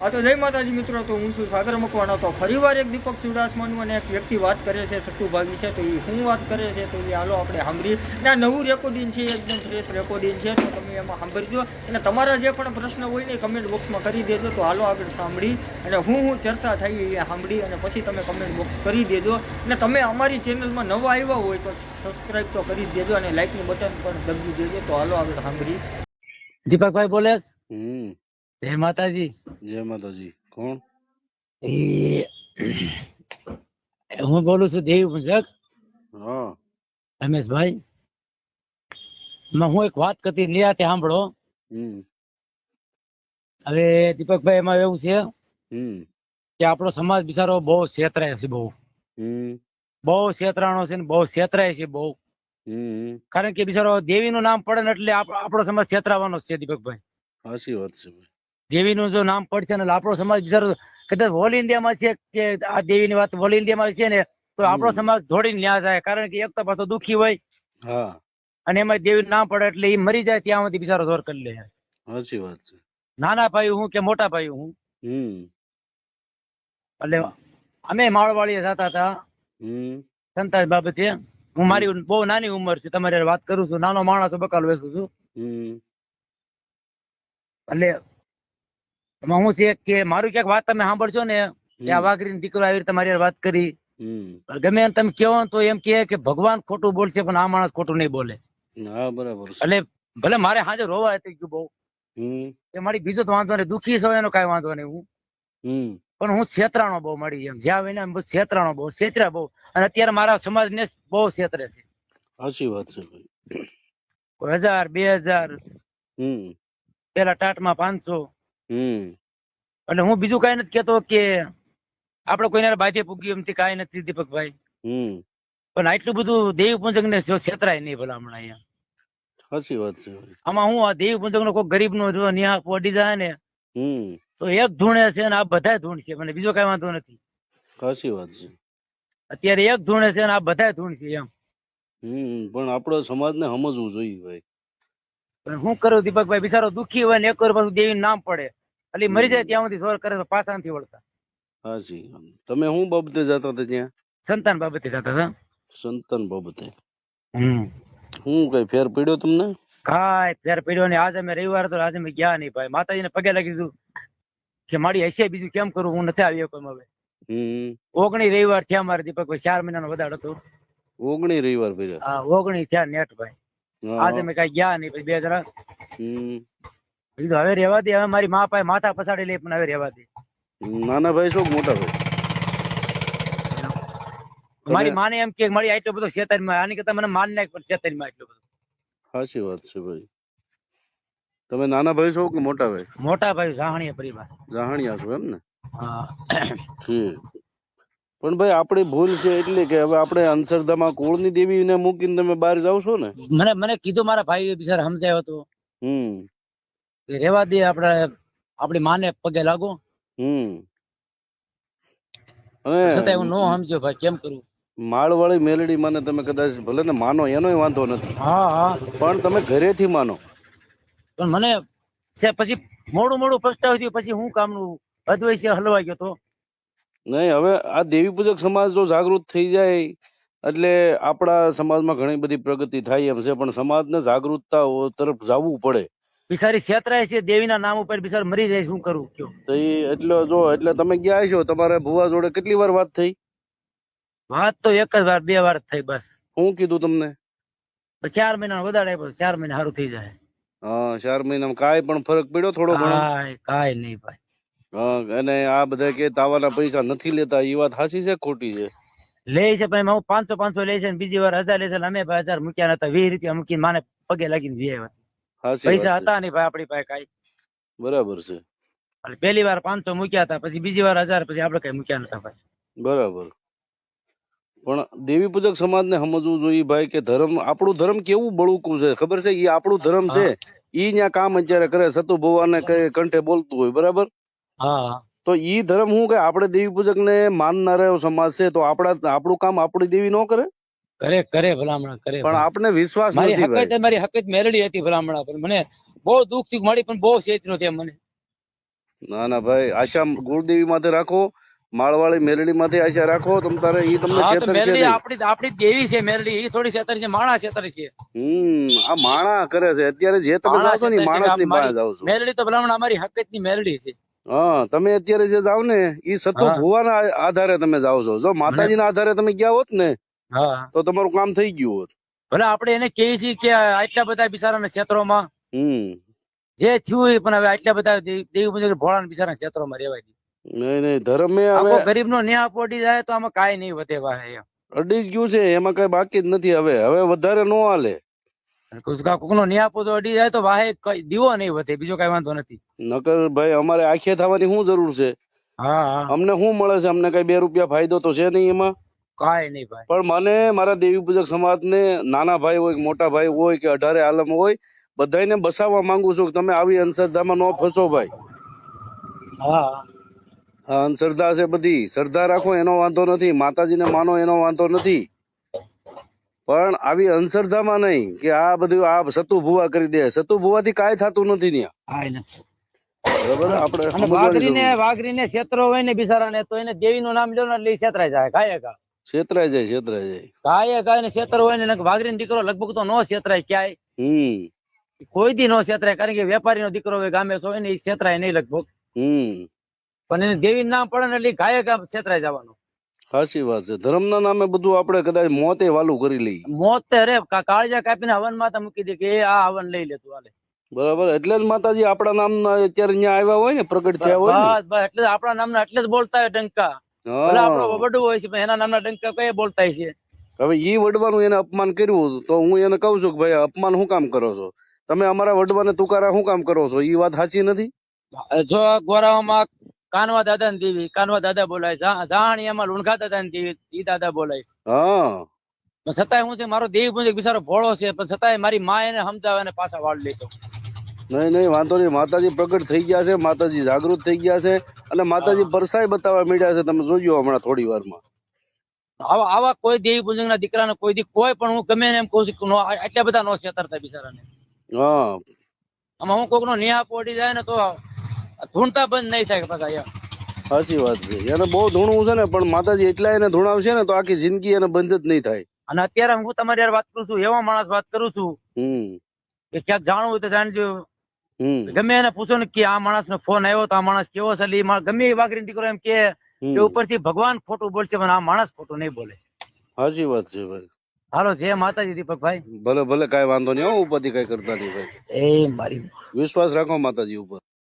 હા તો જય માતાજી મિત્રો તો હું છું સાગર મકવાણા. તો ફરીવાર એક દીપક ચુડાસમાનું અને એક વ્યક્તિ વાત કરે છે સટ્ટુભાઈ વિશે તો એ શું વાત કરે છે તો એ હાલો આપણે સાંભળી અને આ નવું રેકોર્ડિંગ છે એકદમ ફ્રેશ રેકોર્ડિંગ છે તો તમે એમાં સાંભળજો. અને તમારા જે પણ પ્રશ્ન હોય ને કમેન્ટ બોક્સમાં કરી દેજો તો હાલો આગળ સાંભળી. અને હું હું ચર્ચા થઈ એ સાંભળી અને પછી તમે કમેન્ટ બોક્સ કરી દેજો. અને તમે અમારી ચેનલમાં નવા આવ્યા હોય તો સબસ્ક્રાઈબ તો કરી દેજો અને લાઇકનું બટન પણ દબી દેજો તો હાલો આગળ સાંભળી. દીપકભાઈ બોલે હમ. જય માતાજી. જય માતાજી. કોણ? હું બોલું છું દેવી પૂજક હા. રમેશભાઈ હું એક વાત કરતી નિરાતે સાંભળો. હવે દીપકભાઈ એમાં એવું છે કે આપણો સમાજ બિચારો બહુ છેતરાય છે બહુ. બહુ છેતરાણો છે ને બહુ છેતરાય છે બહુ. કારણ કે બિચારો દેવીનું નામ પડે ને એટલે આપ- આપણો સમાજ છેતરાવાનો છે દીપકભાઈ. સાચી વાત છે દેવીનું જો નામ પડશે અને આપણો સમાજ બિચારો કદાચ ઓલ ઇન્ડિયામાં છે કે આ દેવીની વાત ઓલ ઇન્ડિયામાં છે ને તો આપણો સમાજ ધોડીને ન્યા જાય. કારણ કે એક તો પાછો દુખી હોય. અને એમાં દેવીનું નામ પડે એટલે એ મરી જાય ત્યાં સુધી બિચારો દોર કરી લે. સાચી વાત છે. નાના ભાઈ હું કે મોટા ભાઈ હું? એટલે અમે માળવાળી જતા હતા. સંતાજ બાબતે. હું મારી બહુ નાની ઉંમર છે. તમારી વાત કરું છું. નાનો માણસ બકાલ વેચું છું. એટલે એમાં હું છે કે મારું ક્યાંક વાત તમે સાંભળશો ને કે આ વાઘરી દીકરો આવી રીતે મારી વાત કરી. ગમે એમ તમે કહો તો એમ કહે કે ભગવાન ખોટું બોલશે પણ આ માણસ ખોટું નહીં બોલે. હા બરાબર. એટલે ભલે મારે હાજે રોવા હતી ગયું બહુ. એ મારી બીજો તો વાંધો નહીં દુખી છો એનો કાંઈ વાંધો નહીં હું. પણ હું છેતરાણો બહુ મળી એમ. જ્યાં વિના બહુ છેતરાણો બહુ છેતરા બહુ. અને અત્યારે મારા સમાજને બહુ છેતરે છે. સાચી વાત છે ભાઈ. હજાર બે હજાર પેલા ટાટમાં પાંચસો હમ. એટલે હું બીજું કાંઈ નથી કેતો કે આપણે કોઈને હારે બાજે પૂગ્યું એમથી કાંઈ નથી દીપકભાઈ. હમ. પણ આટલું બધું દેવ પૂજક ને છેતરાય નહીં ભલા હમણાં અહીંયા. સાચી વાત છે. આમાં હું આ દેવી પૂજક નો કોઈ ગરીબ નો જો ન્યા પોડી જાય ને હમ. તો એક ધૂણે છે ને આ બધા ધૂણ છે મને બીજો કાંઈ વાંધો નથી. સાચી વાત છે. અત્યારે એક ધૂણે છે ને આ બધા ધૂણ છે એમ. હમ પણ આપણો સમાજને સમજવું જોઈએ ભાઈ. હું કરું દીપકભાઈ બિચારો દુખી હોય ને એક વાર પાછું દેવીનું નામ પડે. એટલે મરી જાય ત્યાં સુધી સોર કરે પાછા નથી વળતા. હાજી તમે શું બાબતે જતા હતા ત્યાં? સંતાન બાબતે જતા હતા. સંતાન બાબતે. હમ. શું કઈ ફેર પડ્યો તમને? કાંઈ ફેર પડ્યો ને આજે અમે રવિવાર તો આજે અમે ગયા નહીં ભાઈ. માતાજીને પગે લાગી દીધું કે મારી હશે બીજું કેમ કરું? હું નથી આવ્યો કોઈ હવે ઓગણી રવિવાર થયા મારે દીપકભાઈ. ચાર મહિનાનો વધારો હતો. ઓગણી રવિવાર પડ્યા હા ઓગણી થયા નેટ ભાઈ. હા, આજે અમે કઈ ગયા નહીં પછી બે જણા. કીધું હવે રહેવા દે હવે મારી મા પાસે માથા પછાડી લે પણ હવે રેવા દે. નાના ભાઈ શું મોટા ભાઈ. મારી માને એમ કે મારી આટલો બધો છેતરમાં આની કરતા મને માન નાખ પણ છેતરમાં એટલો બધો. સાચી વાત છે ભાઈ. તમે નાના ભાઈ છો કે મોટા ભાઈ? મોટા ભાઈ જાહણીયા પરિવાર. જાહણીયા છો એમ ને? હા. ઠીક. પણ ભાઈ આપણી ભૂલ છે એટલે કે હવે આપણે અંધશ્રદ્ધામાં કુળની દેવીને મૂકીને તમે બહાર જાવ છો ને? મને મને કીધું મારા ભાઈ બિચાર સમજાયો હતો. હમ. કે રેવા દે આપણે આપણી માને પગે લાગો. હમ. હું નો સમજ્યો ભાઈ કેમ કરું? માળવાળી મેલડી માને તમે કદાચ ભલે ને માનો એનોય વાંધો નથી. હા હા. પણ તમે ઘરેથી માનો. પણ મને પછી મોડું મોડું પસ્તાવ થયું પછી હું કામનું અદ્વૈત હલવાઈ ગયો તો? નહીં હવે આ દેવી પૂજક સમાજ જો જાગૃત થઈ જાય. એટલે આપણા સમાજમાં ઘણી બધી પ્રગતિ થાય એમ છે પણ સમાજને જાગૃતતા તરફ જવું પડે. બિચારી છેતરાય છે દેવીના નામ ઉપર બિચાર મરી જાય શું કરું? કયો? તો એ એટલે જો એટલે તમે ગયા છો તમારે ભુવા જોડે કેટલી વાર વાત થઈ? વાત તો એક જ વાર બે વાર થઈ બસ. હું કીધું તમને? ચાર મહિના વધારે આપ્યો ચાર મહિના સારું થઈ જાય. હા ચાર મહિનામાં કાંઈ પણ ફરક પડ્યો થોડો ઘણો? કાંઈ કાંઈ નહીં ભાઈ. અને આ બધા કે તાવાના પૈસા નથી લેતા એ વાત સાચી છે ખોટી છે? લે છે પણ હું પાંચસો પાંચસો લે છે બીજી વાર હજાર લે છે અમે ભાઈ હજાર મૂક્યા નતા વીસ રૂપિયા મૂકીને માને પગે લાગીને વી આવ્યા. પૈસા હતા નહીં ભાઈ આપણી પાસે કઈ. બરાબર છે. પેલી પહેલી વાર પાંચસો મૂક્યા હતા પછી બીજી વાર હજાર પછી આપણે કઈ મૂક્યા નતા ભાઈ. બરાબર. પણ દેવી પૂજક સમાજ ને સમજવું જોઈએ ભાઈ કે ધર્મ આપણું ધર્મ કેવું બળુકું છે? ખબર છે? એ આપણું ધર્મ છે. ઈ ત્યાં કામ અત્યારે કરે સતુ ભવાને કંઠે બોલતું હોય બરાબર? હા. તો ઈ ધર્મ હું કે આપણે દેવી પૂજક ને માનનારો સમાજ છે તો આપણા આપણું કામ આપણી દેવી નો કરે? કરે કરે ભલામણા કરે પણ આપણે વિશ્વાસ મારી નથી હકત મારી હકત મેલડી હતી ભલામણા પણ મને બહુ દુઃખથી મળી પણ બહુ છેતરો નો મને. ના ના ભાઈ આશા ગુરુદેવી માથે રાખો માળવાળી મેરડી માથે આશા રાખો તમ તારે ઈ તમને છેતર છે આપણી. આપડી આપડી જ દેવી છે મેરડી ઈ થોડી છેતર છે માણા છેતર છે હમ આ માણા કરે છે. અત્યારે જે તમે જાઓ છો ને માણસની પાસે જાઓ છો. મેરડી તો ભલામણ અમારી હકતની મેરડી છે. હા તમે અત્યારે જે જાઓ ને એ સતો. ભુવાના આધારે તમે જાવ છો. જો માતાજીના આધારે તમે ગયા હોત ને તો તમારું કામ થઈ ગયું હોત. ભલે આપણે એને કહીએ છીએ કે આટલા બધા બિચારાના ક્ષેત્રોમાં હમ. જે થયું એ પણ હવે આટલા બધા દેવી મંદિર ભોળાના બિચારાના ક્ષેત્રોમાં રહેવાય નહીં નહીં ધર્મે હવે ગરીબ નો ન્યાય પોટી જાય તો આમાં કાંઈ નહીં વધે વાહે અડી જ ગયું છે એમાં કઈ બાકી જ નથી હવે. હવે વધારે નો હાલે. કોક નો ન્યાય અડી જાય તો વાહે કઈ દીવો નહીં વધે બીજો કઈ વાંધો નથી. નકર ભાઈ અમારે આખે થવાની શું જરૂર છે? હા અમને શું મળે છે? અમને કઈ બે રૂપિયા ફાયદો તો છે નહીં એમાં? કાંઈ નહીં ભાઈ. પણ મને મારા દેવી પૂજક સમાજને નાના ભાઈ હોય મોટા ભાઈ હોય કે અઢારે આલમ હોય બધાને બસાવવા માંગુ છું કે તમે આવી અંધશ્રદ્ધામાં ન ફસો ભાઈ. હા અંધશ્રદ્ધા છે બધી. શ્રદ્ધા રાખો એનો વાંધો નથી. માતાજીને માનો એનો વાંધો નથી. પણ આવી અંધશ્રદ્ધામાં નહીં કે આ બધું આ સતુ ભુવા કરી દે. સતુ ભુવાથી કાંઈ થતું નથી ત્યાં. બરાબર? આપણે વાઘરીને. વાઘરીને ક્ષેત્રો હોય ને બિચારાને તો એને દેવીનું નામ લો ને એટલે ક્ષેત્રાય જાય. કાંઈ કા ક્ષેત્રાય જાય ક્ષેત્રાય જાય. કાંઈ કાંઈ ને ક્ષેત્ર હોય ને વાઘરીનો દીકરો લગભગ તો નો ક્ષેત્રાય ક્યાંય. હમ. કોઈ દી નો ક્ષેત્રાય કારણ કે વેપારીનો દીકરો હોય ગામે સો હોય ને એ ક્ષેત્રાય નહીં લગભગ. હમ. પણ એને દેવી નામ પડે ને એટલે ગાયક ક્ષેત્રાય જવાનું. સાચી વાત છે. ધર્મના નામે બધું આપણે કદાચ મોતે વાલું કરી લઈએ. મોત રે કાળજા કાપીને હવન માતા મૂકી દે કે આ હવન લઈ લેતું હાલે. બરાબર એટલે જ માતાજી આપણા નામના અત્યારે અહીંયા આવ્યા હોય ને પ્રગટ થયા હોય બસ બસ એટલે આપણા નામના એટલે જ બોલતા હોય ડંકા. ભલે આપણો. વડું હોય છે પણ એના નામના ડંકા કઈ બોલતા છે હવે ઈ વડવાનું એને અપમાન કર્યું તો હું એને કહું છું કે ભાઈ અપમાન શું કામ કરો છો? તમે અમારા વડવાને તુકારા શું કામ કરો છો? ઈ વાત સાચી નથી? જો ગોરાઓમાં કાનવા દાદા ને દેવી. કાનવા દાદા બોલાય. જાણિયામાં લુણખા દાદા ને દેવી. ઈ દાદા બોલાય હા. પણ છતાંય હું છે મારો દેવી પૂજક બિચારો ભોળો છે પણ છતાંય મારી માં એને સમજાવે ને પાછા વાળ લેતો. નહીં નહીં વાંધો નહીં. માતાજી પ્રગટ થઈ ગયા છે માતાજી જાગૃત થઈ ગયા છે અને માતાજી પરસાઈ બતાવવા માંડ્યા છે તમે જોજો હમણાં થોડી વારમાં. આવા આવા કોઈ દેવી પૂજક ના દીકરા કોઈ દી કોઈ પણ હું ગમે એમ કહું છું નો- આટલા બધા નો છેતરતા બિચારાને. હા. આમાં હું કોક નો ન્યા પોડી જાય ને તો ધૂણતા બંધ નહીં થાય પાછા યાર સાચી વાત છે. એને બહુ ધૂણવું છે ને પણ માતાજી એટલા એને ધૂણાવશે ને તો આખી જિંદગી એને બંધ જ નહીં થાય. અને અત્યારે હું તમારી યાર વાત કરું છું એવા માણસ વાત કરું છું કે ક્યાંક જાણવું હોય તો જાણજો. ગમે એને પૂછો ને કે આ માણસ નો ફોન આવ્યો તો આ માણસ કેવો છે એટલે ગમે એ વાઘરી દીકરો એમ કે કે ઉપરથી ભગવાન ખોટું બોલશે પણ આ માણસ ખોટું નહીં બોલે. સાચી વાત છે ભાઈ. હાલો જય માતાજી દીપકભાઈ ભલે ભલે કઈ વાંધો નહીં હો કઈ કાંઈ કરતા નહીં ભાઈ. એ મારી વિશ્વાસ રાખો માતાજી ઉપર.